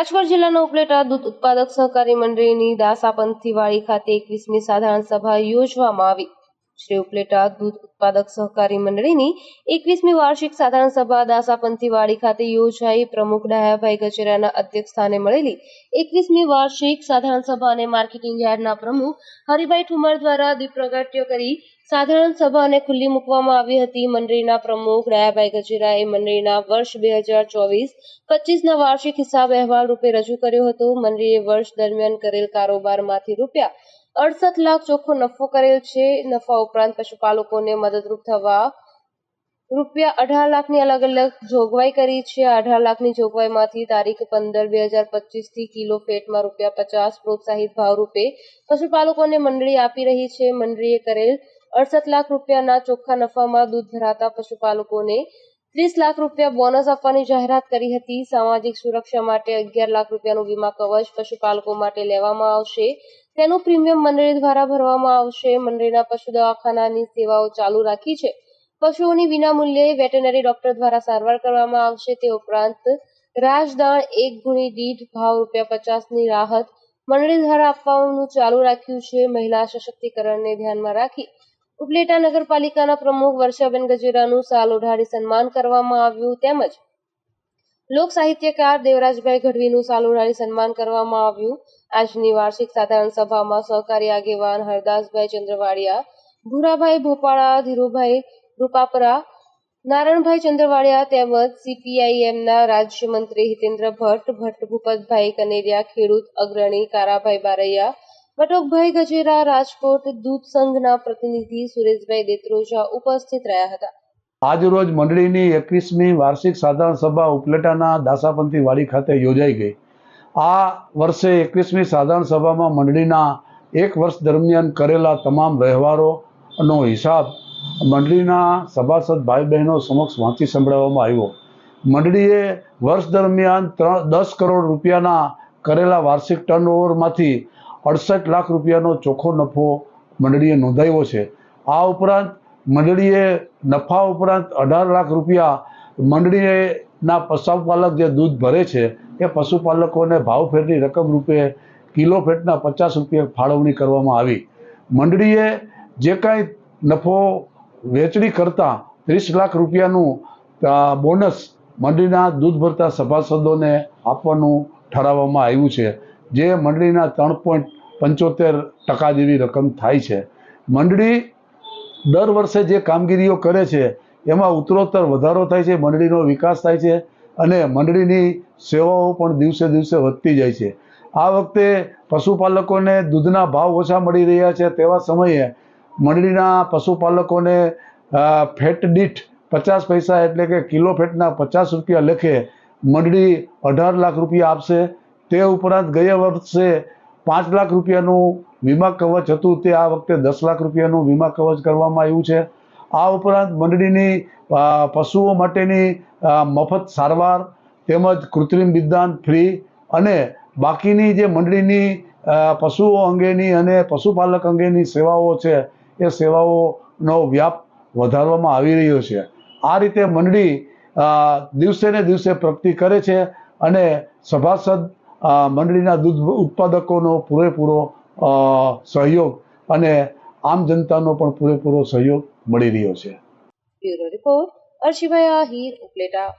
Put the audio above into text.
રાજકોટ જિલ્લાના ઉપલેટા દૂધ ઉત્પાદક સહકારી મંડળીની દાસાપંથી વાડી ખાતે એકવીસમી સાધારણ સભા યોજવામાં આવી. શ્રી ઉપલેટા દૂધ ઉત્પાદક સહકારી મંડળીની એકવીસમી વાર્ષિક સાધારણ સભા દાસાપંથી વાડી ખાતે યોજાઈ. પ્રમુખ ડાયાભાઈ ગજેરાના અધ્યક્ષ સ્થાને મળેલી એકવીસમી વાર્ષિક સાધારણ સભા અને માર્કેટિંગ યાર્ડના પ્રમુખ હરિભાઈ ઠુમર દ્વારા દીપ પ્રગટ્ય કરી સાધારણ સભાને ખુલ્લી મૂકવામાં આવી હતી. મંડળીના પ્રમુખ ડાયાભાઈ ગજેરાએ મંડળીના વર્ષ બે હજાર ચોવીસ પચીસના વાર્ષિક હિસાબ અહેવાલ રૂપે રજૂ કર્યો હતો. મંડળીએ વર્ષ દરમિયાન કરેલ કારોબારમાંથી રૂપિયા અડસઠ લાખ ચોખ્ખો નફો કરેલ છે. નફા ઉપરાંત પશુપાલકોને મદદરૂપ થવા રૂપિયા અઢાર લાખની અલગ અલગ જોગવાઈ કરી છે. અઢાર લાખની જોગવાઈમાંથી તારીખ પંદર બે હજાર પચીસથી કિલો ફેટમાં રૂપિયા પચાસ પ્રોત્સાહિત ભાવ રૂપે પશુપાલકોને મંડળી આપી રહી છે. મંડળીએ કરેલ અડસઠ લાખ રૂપિયાના ચોખ્ખા નફામાં દૂધ ભરાતા પશુપાલકોને ત્રીસ લાખ રૂપિયા બોનસ આપવાની જાહેરાત કરી હતી. સામાજિક સુરક્ષા માટે અગિયાર લાખ રૂપિયાનું વીમા કવચ પશુપાલકો માટે લેવામાં આવશે. તેનું પ્રીમિયમ મંડળી દ્વારા ભરવામાં આવશે. મંડળીના પશુ દવાખાનાની સેવાઓ ચાલુ રાખી છે. પશુઓની વિનામૂલ્યે વેટરનરી ડોક્ટર દ્વારા સારવાર કરવામાં આવશે. તે ઉપરાંત રાજદાણ એક ગુણી દીઠ ભાવ રૂપિયા પચાસની રાહત મંડળી દ્વારા આપવાનું ચાલુ રાખ્યું છે. મહિલા સશક્તિકરણને ધ્યાનમાં રાખી ઉપલેટા નગરપાલિકાના પ્રમુખ વર્ષાબેન ગજેરાનું સાલ ઓઢાડી સન્માન કરવામાં આવ્યું તેમજ લોક સાહિત્યકાર દેવરાજભાઈ ગઢવીનું સાલ ઓઢાડી સન્માન કરવામાં આવ્યું. આજની વાર્ષિક સાધારણ સભામાં સહકારી આગેવાન હરદાસભાઈ ચંદ્રવાડિયા, ભૂરાભાઈ ભોપાળા, ધીરુભાઈ રૂપાપરા, નારણભાઈ ચંદ્રવાડિયા તેમજ સીપીઆઈએમના રાજ્યમંત્રી હિતેન્દ્ર ભટ્ટ ભટ્ટ ભૂપતભાઈ કનેરિયા, ખેડૂત અગ્રણી કારાભાઈ બારૈયા, બટોકભાઈ ગજેરા, રાજકોટ દૂધ સંઘના પ્રતિનિધિ સુરેશભાઈ દેત્રોજા ઉપસ્થિત રહ્યા હતા. આજરોજ મંડળીની એકવીસમી વાર્ષિક સાધારણ સભા ઉપલેટાના દાસાપંથી વાડી ખાતે યોજાઈ ગઈ. આ વર્ષે એકવીસમી સાધારણ સભામાં મંડળીના એક વર્ષ દરમિયાન કરેલા તમામ વ્યવહારોનો હિસાબ મંડળીના સભાસદ ભાઈ બહેનો સમક્ષ વાંચી સંભળાવવામાં આવ્યો. મંડળીએ વર્ષ દરમિયાન ત્રણ, દસ કરોડ રૂપિયાના કરેલા વાર્ષિક ટર્નઓવરમાંથી અડસઠ લાખ રૂપિયાનો ચોખ્ખો નફો મંડળીએ નોંધાવ્યો છે. આ ઉપરાંત મંડળીએ નફા ઉપરાંત અઢાર લાખ રૂપિયા મંડળીના પશુપાલક જે દૂધ ભરે છે એ પશુપાલકોને ભાવ ફેરની રકમ રૂપે કિલો ફેટના પચાસ રૂપિયા ફાળવણી કરવામાં આવી. મંડળીએ જે કાંઈ નફો વેચણી કરતાં ત્રીસ લાખ રૂપિયાનું બોનસ મંડળીના દૂધ ભરતા સભાસદોને આપવાનું ઠરાવવામાં આવ્યું છે, જે મંડળીના ત્રણ પોઈન્ટ પંચોતેર ટકા જેવી રકમ થાય છે. મંડળી દર વર્ષે જે કામગીરીઓ કરે છે, એમાં ઉત્તરોત્તર વધારો થાય છે, મંડળીનો વિકાસ થાય છે અને મંડળીની સેવાઓ પણ દિવસે દિવસે વધતી જાય છે. આ વખતે પશુપાલકોને દૂધના ભાવ ઓછા મળી રહ્યા છે. તેવા સમયે મંડળીના પશુપાલકોને ફેટ દીઠ પચાસ પૈસા એટલે કે કિલો ફેટના પચાસ રૂપિયા લેખે મંડળી અઢાર લાખ રૂપિયા આપશે. તે ઉપરાંત ગયા વર્ષે પાંચ લાખ રૂપિયાનું વીમા કવચ હતું. તે આ વખતે દસ લાખ રૂપિયાનું વીમા કવચ કરવામાં આવ્યું છે. આ ઉપરાંત મંડળીની પશુઓ માટેની મફત સારવાર તેમજ કૃત્રિમ બિદાન ફ્રી અને બાકીની જે મંડળીની પશુઓ અંગેની અને પશુપાલક અંગેની સેવાઓ છે, એ સેવાઓનો વ્યાપ વધારવામાં આવી રહ્યો છે. આ રીતે મંડળી દિવસે ને દિવસે પ્રગતિ કરે છે અને સભાસદ મંડળીના દૂધ ઉત્પાદકોનો પૂરેપૂરો સહયોગ અને આમ જનતાનો પણ પૂરેપૂરો સહયોગ મળી રહ્યો છે. Bureau report Arshibhai Ahir Upleta.